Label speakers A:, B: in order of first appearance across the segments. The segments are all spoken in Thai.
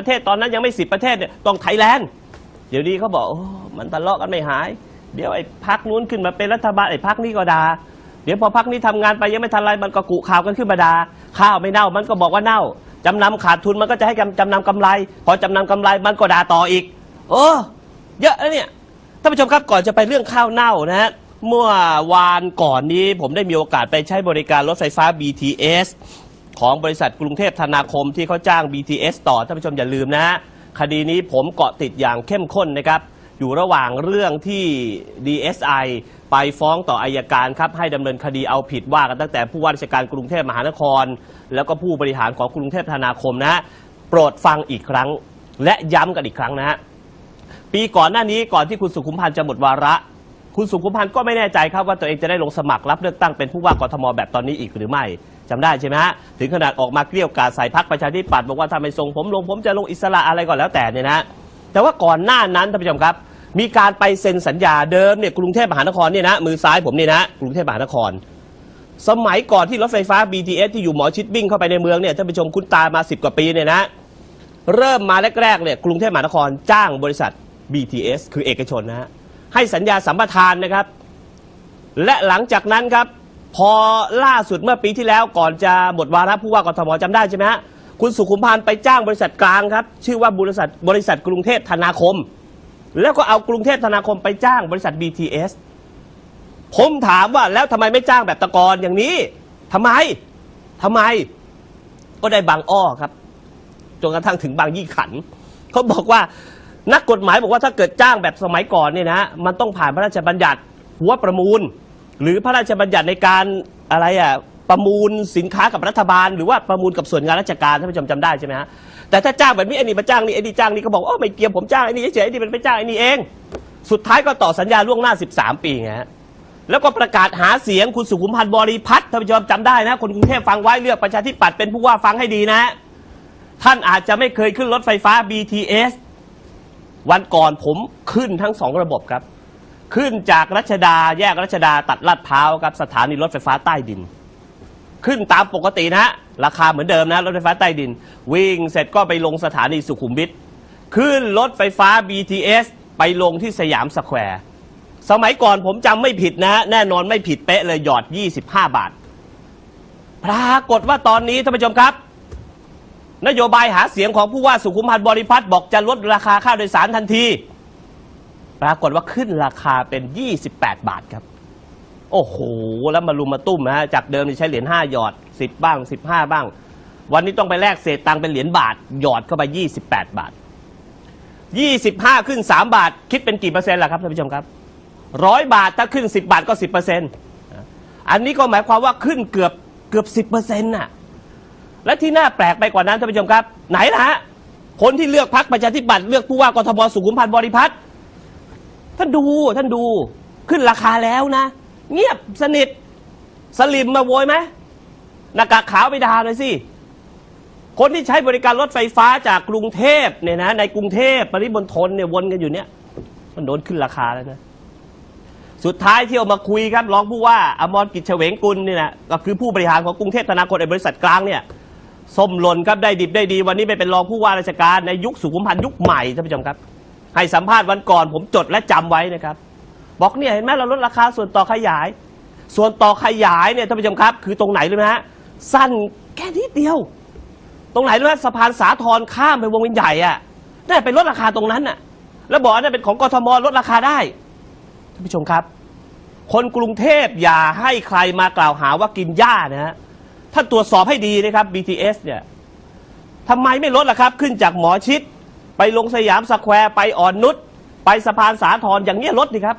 A: ประเทศตอนนั้นยังไม่สิบประเทศเนี่ยต้องไทยแลนด์เดี๋ยวนี้เขาบอกอมันทะเลาะกันไม่หาย เดี๋ยวไอ้พักนู้นขึ้นมาเป็นรัฐบาลไอ้พักนี้ก็ด่าเดี๋ยวพอพักนี้ทำงานไปยังไม่ทันไรมันก็กุข่าวกันขึ้นมาด่าข้าวไม่เน่ามันก็บอกว่าเน่าจำนำขาดทุนมันก็จะให้จำจำนำกำไร พอจำนำกำไรมันก็ด่าต่ออีกโอ้เยอะนะเนี่ยท่านผู้ชมครับก่อนจะไปเรื่องข้าวเน่านะฮะเมื่อวานก่อนนี้ผมได้มีโอกาสไปใช้บริการรถไฟฟ้า BTS ของบริษัทกรุงเทพธนาคมที่เขาจ้าง BTS ต่อท่านผู้ชมอย่าลืมนะฮะคดีนี้ผมเกาะติดอย่างเข้มข้นนะครับ อยู่ระหว่างเรื่องที่ DSI ไปฟ้องต่ออายการครับ ให้ดำเนินคดีเอาผิดว่ากันตั้งแต่ผู้ว่าราชการกรุงเทพมหานคร แล้วก็ผู้บริหารของกรุงเทพธนาคมนะฮะโปรดฟังอีกครั้ง และย้ำกันอีกครั้งนะฮะปีก่อนหน้านี้ก่อนที่คุณสุขุมพันธ์จะหมดวาระ คุณสุขุมพันธ์ก็ไม่แน่ใจครับว่าตัวเองจะได้ลงสมัครรับเลือกตั้งเป็นผู้ว่ากทมแบบตอนนี้อีกหรือไม่จำได้ใช่ไหมฮะถึงขนาดออกมาเกลี้ยวกล่อมใส่พักประชาธิปัตย์บอกว่าถ้าไม่ส่งผมลงผมจะลงอิสระอะไรก็แล้วแต่เนี่ยนะแต่ว่าก่อนหน้านั้นท่านผู้ชมครับ มีการไปเซ็นสัญญาเดิมเนี่ยกรุงเทพมหานครเนี่ยนะมือซ้ายผมเนี่ยนะกรุงเทพมหานคร สมัยก่อนที่รถไฟฟ้า BTS ที่อยู่หมอชิดวิ่งเข้าไปในเมืองเนี่ยท่านผู้ชมคุ้นตามา 10 กว่าปีเนี่ยนะเริ่มมาแรกๆเนี่ยกรุงเทพมหานครจ้างบริษัท BTS คือเอกชนนะฮะ ให้สัญญาสัมปทานนะครับ และหลังจากนั้นครับ พอล่าสุดเมื่อปีที่แล้วก่อนจะหมดวาระผู้ว่ากทมจำได้ใช่ไหมฮะคุณสุขุมพันธ์ไปจ้างบริษัทกลางครับ ชื่อว่าบริษัทบริษัทกรุงเทพธนาคม แล้วก็เอากรุงเทพธนาคมไปจ้างบริษัท BTS ผมถามว่าแล้วทำไมไม่จ้างแบบตะกอนอย่างนี้ทำไมทำไม ก็ได้บางอ้อครับจนกระทั่งถึงบางยี่ขันเขาบอกว่า นักกฎหมายบอกว่าถ้าเกิดจ้างแบบสมัยก่อนเนี่ยนะมันต้องผ่านพระราชบัญญัติหัวประมูล หรือพระราชบัญญัติในการอะไรอะประมูลสินค้ากับรัฐบาล หรือว่าประมูลกับส่วนงานราชการท่านผู้ชมจำได้ใช่ไหมฮะแต่ถ้าจ้างแบบนี้ไอ้นี่มาจ้างนี่ไอ้นี่จ้างนี่ก็บอกว่าอ๋อไม่เกี่ยวผมจ้างไอ้นี่เฉยๆไอ้นี่เป็นไปจ้างไอ้นี่เอง สุดท้ายก็ต่อสัญญาล่วงหน้า 13 ปีไงฮะแล้วก็ประกาศหาเสียงคุณสุขุมพันธ์บริพัตรท่านผู้ชมจำได้นะ คนกรุงเทพฟังไว้เลือกประชาธิปัตย์เป็นผู้ว่าฟังให้ดีนะ ท่านอาจจะไม่เคยขึ้นรถไฟฟ้า BTS วันก่อนผมขึ้นทั้งสองระบบครับ ขึ้นจากรัชดาแยกรัชดาตัดลาดพร้าวครับสถานีรถไฟฟ้าใต้ดิน ขึ้นตามปกตินะ ราคาเหมือนเดิมนะรถไฟฟ้าใต้ดิน วิ่งเสร็จก็ไปลงสถานีสุขุมวิทขึ้นรถไฟฟ้า BTS ไปลงที่สยามสแควร์สมัยก่อนผมจำไม่ผิดนะฮะแน่นอนไม่ผิดเป๊ะเลยหยอด 25 บาท ปรากฏว่าตอนนี้ท่านผู้ชมครับ นโยบายหาเสียงของผู้ว่าสุขุมพันธ์บริพัตรบอกจะลดราคาค่าโดยสารทันที ปรากฏว่าขึ้นราคาเป็น 28 บาทครับ โอ้โห แล้วมารุมมาตุ้มนะฮะจากเดิมนี่ใช้เหรียญ5หยอด 10 บ้าง 15 บ้าง วันนี้ต้องไปแลกเศษตังค์เป็นเหรียญบาท หยอดเข้าไป 28 บาท 25 ขึ้น 3 บาท คิดเป็นกี่เปอร์เซ็นต์ล่ะครับท่านผู้ชมครับร้อยบาทถ้าขึ้น 10 บาทก็ 10เปอร์เซ็นต์อันนี้ก็หมายความว่าขึ้นเกือบเกือบ 10เปอร์เซ็นต์น่ะ และที่น่าแปลกไปกว่านั้นท่านผู้ชมครับ ไหนล่ะฮะคนที่เลือกพักประชาธิปัตย์เลือกผู้ว่ากทมสุขุมพันธ์บริพัตรท่านดูท่านดูขึ้นราคาแล้วนะ เงียบสนิทสลิมมาโวยไหมหน้ากากขาวไปด่าหน่อยสิคนที่ใช้บริการรถไฟฟ้าจากกรุงเทพเนี่ยนะในกรุงเทพปริมณฑลเนี่ยวนกันอยู่เนี่ยมันโดนขึ้นราคาแล้วนะสุดท้ายที่เอามาคุยครับรองผู้ว่าอมรกิจเฉวงกุลเนี่ยนะก็คือผู้บริหารของกรุงเทพธนาคมในบริษัทกลางเนี่ย ส้มหล่นครับได้ดิบได้ดี วันนี้ไปเป็นรองผู้ว่าราชการในยุคสุขุมพันธ์ยุคใหม่ท่านผู้ชมครับ ให้สัมภาษณ์วันก่อนผมจดและจำไว้นะครับ บอกเนี่ยเห็นไหมเราลดราคาส่วนต่อขยาย ส่วนต่อขยายเนี่ยท่านผู้ชมครับ คือตรงไหนรู้ไหมฮะสั้นแค่นิดเดียว ตรงไหนรู้ไหมสะพานสาทรข้ามไปวงเวียนใหญ่อะได้ไปลดราคาตรงนั้นน่ะ แล้วบอกว่านั่นเป็นของกทมลดราคาได้ท่านผู้ชมครับ คนกรุงเทพอย่าให้ใครมากล่าวหาว่ากินหญ้านะฮะ ท่านตรวจสอบให้ดีนะครับ BTS เนี่ยทำไมไม่ลดล่ะครับ ขึ้นจากหมอชิด ไปลงสยามสแควร์ไปอ่อนนุชไปสะพานสาทรอย่างเงี้ยลดดิครับ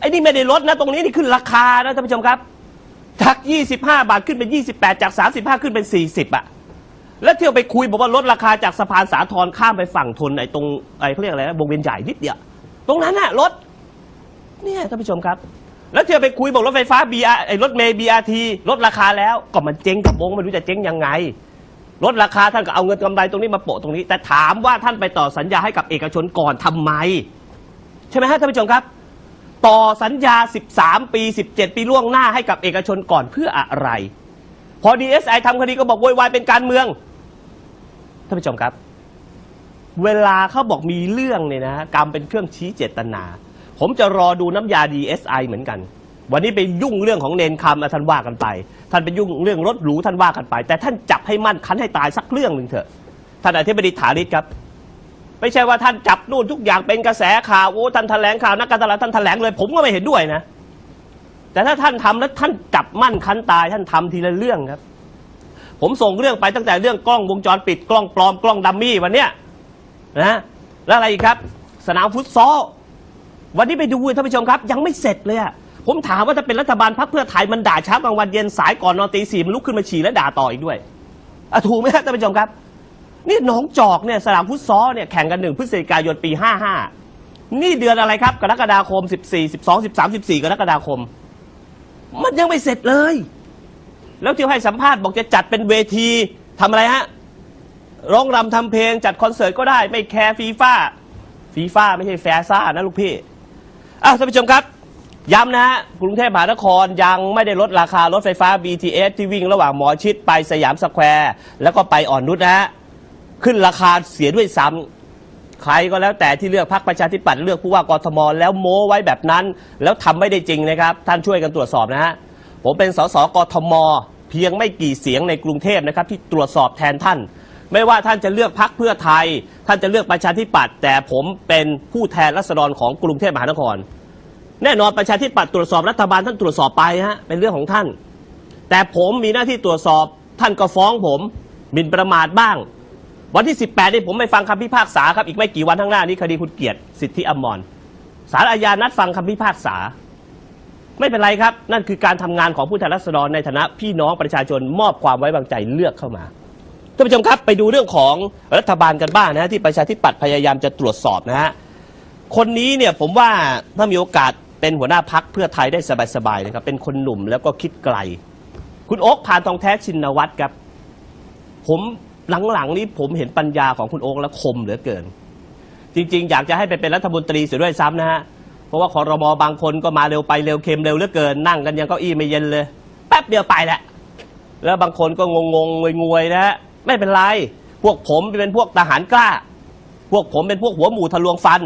A: ไอ้นี่ไม่ได้ลดนะ ตรงนี้นี่ขึ้นราคานะท่านผู้ชมครับจาก 25 บาทขึ้นเป็น 28 จาก 35 ขึ้นเป็น 40อะแล้วเที่ยวไปคุยบอกว่าลดราคาจากสะพานสาทรข้ามไปฝั่งทนไอ้ตรงไอ้เขาเรียกอะไรนะวงเวียนใหญ่นิดเดียวตรงนั้นน่ะลดเนี่ยท่านผู้ชมครับ แล้วเที่ยวไปคุยบอกรถไฟฟ้า BR ไอ้รถเมย์ BRT ลดราคาแล้วก็มันเจ๊งกับวงไม่รู้จะเจ๊งยังไงลดราคาท่านก็เอาเงินกำไรตรงนี้มาโปะตรงนี้ แต่ถามว่าท่านไปต่อสัญญาให้กับเอกชนก่อนทำไม ใช่ไหมฮะท่านผู้ชมครับ ต่อสัญญา 13 ปี 17 ปีล่วงหน้าให้กับเอกชนก่อนเพื่ออะไร พอ DSI ทำคดีก็บอกโวยวายเป็นการเมืองท่านผู้ชมครับ เวลาเขาบอกมีเรื่องเนี่ยนะฮะกรรมเป็นเครื่องชี้เจตนา ผมจะรอดูน้ำยา DSI เหมือนกัน วันนี้ไปยุ่งเรื่องของเนนคำอะท่านว่ากันไป ท่านไปยุ่งเรื่องรถหรูท่านว่ากันไป แต่ท่านจับให้มั่นคันให้ตายสักเรื่องหนึ่งเถอะท่านอธิบดีถาริศครับ ไม่ใช่ว่าท่านจับนู่นทุกอย่างเป็นกระแสข่าวโอ้ท่านแถลงข่าวนักการตลาดท่านแถลงเลย ผมก็ไม่เห็นด้วยนะ แต่ถ้าท่านทำแล้วท่านจับมั่นคันตาย ท่านทำทีละเรื่องครับ ผมส่งเรื่องไปตั้งแต่เรื่องกล้องวงจรปิดกล้องปลอมกล้องดัมมี่วันเนี้ยนะแล้วอะไรอีกครับ สนามฟุตซอล วันนี้ไปดูท่านผู้ชมครับ ยังไม่เสร็จเลยอะผมถามว่าถ้าเป็นรัฐบาลพรรคเพื่อไทยมันด่าเช้ากลางวันเย็นสายก่อนนอนตีสี่มันลุกขึ้นมาฉี่และด่าต่ออีกด้วยอะถูกไหมครับท่านผู้ชมครับ นี่หนองจอกเนี่ยสนามฟุตซอลเนี่ยแข่งกันหนึ่งพฤศจิกายนปี55นี่เดือนอะไรครับ กรกฎาคม14 12 13 14กรกฎาคม มันยังไม่เสร็จเลย แล้วที่ให้สัมภาษณ์บอกจะจัดเป็นเวทีทำอะไรฮะร้องรำทำเพลงจัดคอนเสิร์ตก็ได้ไม่แคร์ฟีฟ่าฟีฟ่าไม่ใช่แฟซ่านะลูกพี่ อ้าวท่านผู้ชมครับ ย้ำนะฮะกรุงเทพมหานครยังไม่ได้ลดราคารถไฟฟ้า BTS ที่วิ่งระหว่างหมอชิดไปสยามสแควร์ แล้วก็ไปอ่อนนุชนะฮะขึ้นราคาเสียด้วยซ้ำใครก็แล้วแต่ที่เลือกพรรคประชาธิปัตย์เลือกผู้ว่ากทมแล้วโม้ไว้แบบนั้น แล้วทำไม่ได้จริงนะครับ ท่านช่วยกันตรวจสอบนะฮะผมเป็นสสกทม เพียงไม่กี่เสียงในกรุงเทพนะครับที่ตรวจสอบแทนท่าน ไม่ว่าท่านจะเลือกพรรคเพื่อไทย ท่านจะเลือกประชาธิปัตย์แต่ผมเป็นผู้แทนรัษฎรของกรุงเทพมหานคร แน่นอนประชาธิปัตย์ตรวจสอบรัฐบาลท่านตรวจสอบไปฮะเป็นเรื่องของท่าน แต่ผมมีหน้าที่ตรวจสอบท่านก็ฟ้องผมหมิ่นประมาทบ้าง วันที่ 18นี่ผมไปฟังคำพิพากษาครับอีกไม่กี่วันข้างหน้านี้คดีคุณเกียรติสิทธิอมรศาลอาญานัดฟังคำพิพากษา ไม่เป็นไรครับ นั่นคือการทำงานของผู้แทนราษฎรในฐานะพี่น้องประชาชนมอบความไว้วางใจเลือกเข้ามา ท่านผู้ชมครับไปดูเรื่องของรัฐบาลกันบ้างนะฮะที่ประชาธิปัตย์พยายามจะตรวจสอบนะฮะคนนี้เนี่ยผมว่าถ้ามีโอกาสเป็นหัวหน้าพักเพื่อไทยได้สบายๆนะครับเป็นคนหนุ่มแล้วก็คิดไกล คุณโอ๊คพานทองแท้ชินวัตรครับ ผมหลังๆนี้ผมเห็นปัญญาของคุณโอ๊คแล้วคมเหลือเกิน จริงๆ อยากจะให้ไปเป็นรัฐมนตรีเสียด้วยซ้ำนะฮะเพราะว่าคอรมอบางคนก็มาเร็วไปเร็วเค็มเร็วเหลือเกิน นั่งกันยังเก้าอี้ไม่เย็นเลย แป๊บเดียวไปแหละแล้วบางคนก็งงงงวยๆนะฮะ ไม่เป็นไร พวกผมเป็นพวกทหารกล้า พวกผมเป็นพวกหัวหมูทะลวงฟัน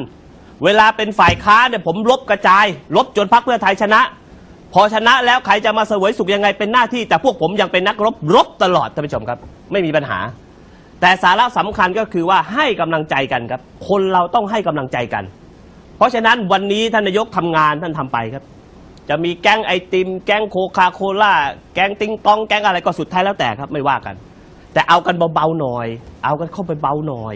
A: เวลาเป็นฝ่ายค้าเนี่ยผมลบกระจาย ลบจนพรรคเพื่อไทยชนะ พอชนะแล้วใครจะมาเสวยสุขยังไงเป็นหน้าที่ แต่พวกผมยังเป็นนักรบรบตลอดท่านผู้ชมครับ ไม่มีปัญหา แต่สาระสำคัญก็คือว่าให้กำลังใจกันครับ คนเราต้องให้กำลังใจกัน เพราะฉะนั้นวันนี้ท่านนายกทำงานท่านทำไปครับจะมีแก๊งไอติม แก๊งโคคาโคล่า แก๊งติงตอง แก๊งอะไรก็สุดท้ายแล้วแต่ครับ ไม่ว่ากัน แต่เอากันเบาๆหน่อย เอากันเข้าไปเบาหน่อย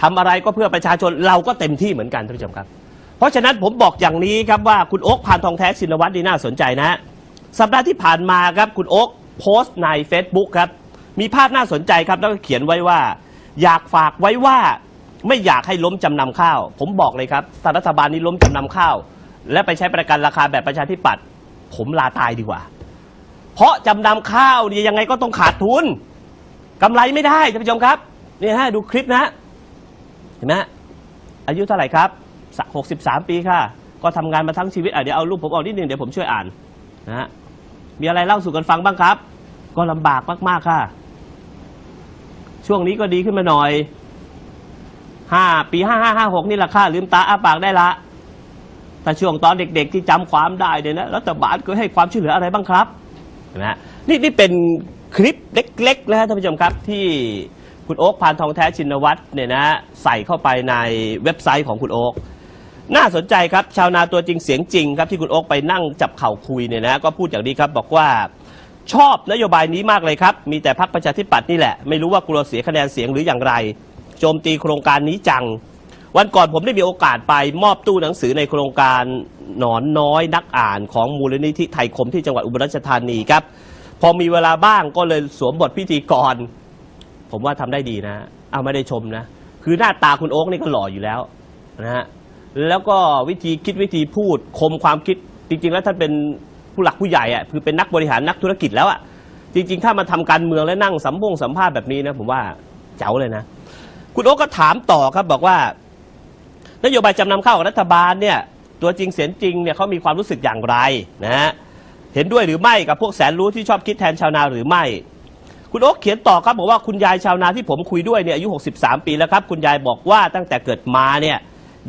A: ทำอะไรก็เพื่อประชาชนเราก็เต็มที่เหมือนกันท่านผู้ชมครับ เพราะฉะนั้นผมบอกอย่างนี้ครับว่าคุณโอ๊คพานทองแท้ชินวัตรนี่น่าสนใจนะฮะสัปดาห์ที่ผ่านมาครับคุณโอ๊คโพสต์ใน Facebook ครับมีภาพน่าสนใจครับแล้วก็เขียนไว้ว่า อยากฝากไว้ว่าไม่อยากให้ล้มจำนำข้าว ผมบอกเลยครับรัฐบาลนี้ล้มจำนำข้าว และไปใช้ประกันราคาแบบประชาธิปัตย์ผมลาตายดีกว่า เพราะจำนำข้าวเนี่ยยังไงก็ต้องขาดทุน กำไรไม่ได้ท่านผู้ชมครับนี่ฮะดูคลิปนะเห็นไหมฮะอายุเท่าไหร่ครับหกสิบสามปีค่ะ ก็ทำงานมาทั้งชีวิตอะเดี๋ยวเอารูปผมออกนิดนึงเดี๋ยวผมช่วยอ่านนะฮะมีอะไรเล่าสู่กันฟังบ้างครับ ก็ลำบากมากๆค่ะ ช่วงนี้ก็ดีขึ้นมาหน่อยห้าปีห้าห้าห้าหกนี่แหละค่ะลืมตาอ้าปากได้ละแต่ช่วงตอนเด็ก ๆ ที่จำความได้เนี่ยนะรัฐบาลก็ให้ความช่วยเหลืออะไรบ้างครับเห็นไหมฮะนี่นี่เป็น คลิปเล็กๆนะฮะท่านผู้ชมครับที่คุณโอ๊คพานทองแท้ชินวัตรเนี่ยนะใส่เข้าไปในเว็บไซต์ของคุณโอ๊คน่าสนใจครับชาวนาตัวจริงเสียงจริงครับที่คุณโอ๊คไปนั่งจับเข่าคุยเนี่ยนะก็พูดอย่างนี้ครับบอกว่าชอบนโยบายนี้มากเลยครับ มีแต่พรรคประชาธิปัตย์นี่แหละ ไม่รู้ว่ากลัวเสียคะแนนเสียงหรืออย่างไร โจมตีโครงการนี้จัง วันก่อนผมได้มีโอกาสไปมอบตู้หนังสือในโครงการหนอนน้อยนักอ่านของมูลนิธิไทยคมที่จังหวัดอุบลราชธานีครับ พอมีเวลาบ้างก็เลยสวมบทพิธีกร ผมว่าทำได้ดีนะเอาไม่ได้ชมนะ คือหน้าตาคุณโอ๊คนี่ก็หล่ออยู่แล้วนะฮะแล้วก็วิธีคิดวิธีพูดคมความคิดจริง ๆ แล้วท่านเป็นผู้หลักผู้ใหญ่อะคือเป็นนักบริหารนักธุรกิจแล้วอะจริง ๆ ถ้ามาทำการเมืองและนั่งสัมพงสัมภาษณ์แบบนี้นะผมว่าเจ๋วเลยนะ คุณโอ๊คก็ถามต่อครับบอกว่า นโยบายจำนำข้าวของรัฐบาลเนี่ย ตัวจริงเสียงจริงเนี่ยเขามีความรู้สึกอย่างไรนะฮะ เห็นด้วยหรือไม่กับพวกแสนรู้ที่ชอบคิดแทนชาวนาหรือไม่ คุณโอ๊คเขียนต่อครับบอกว่าคุณยายชาวนาที่ผมคุยด้วยเนี่ยอายุ 63 ปีแล้วครับ คุณยายบอกว่าตั้งแต่เกิดมาเนี่ย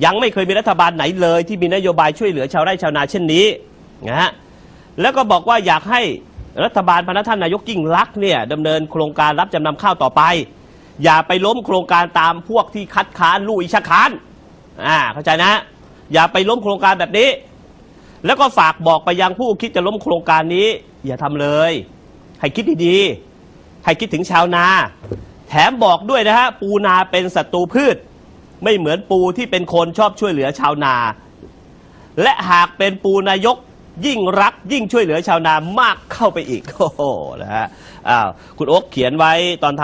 A: ยังไม่เคยมีรัฐบาลไหนเลยที่มีนโยบายช่วยเหลือชาวไร่ชาวนาเช่นนี้นะฮะแล้วก็บอกว่าอยากให้รัฐบาลพนักท่านนายกยิ่งรักษณ์เนี่ยดำเนินโครงการรับจำนำข้าวต่อไป อย่าไปล้มโครงการตามพวกที่คัดค้านลู่อิชะค้านอ่าเข้าใจนะ อย่าไปล้มโครงการแบบนี้ แล้วก็ฝากบอกไปยังผู้คิดจะล้มโครงการนี้ อย่าทำเลย ให้คิดดีๆ ให้คิดถึงชาวนา แถมบอกด้วยนะฮะ ปูนาเป็นศัตรูพืช ไม่เหมือนปูที่เป็นคนชอบช่วยเหลือชาวนา และหากเป็นปูนายกยิ่งรักยิ่งช่วยเหลือชาวนามากเข้าไปอีก โอ้โหนะฮะอ้าวคุณโอ๊คเขียนไว้ตอนท้าย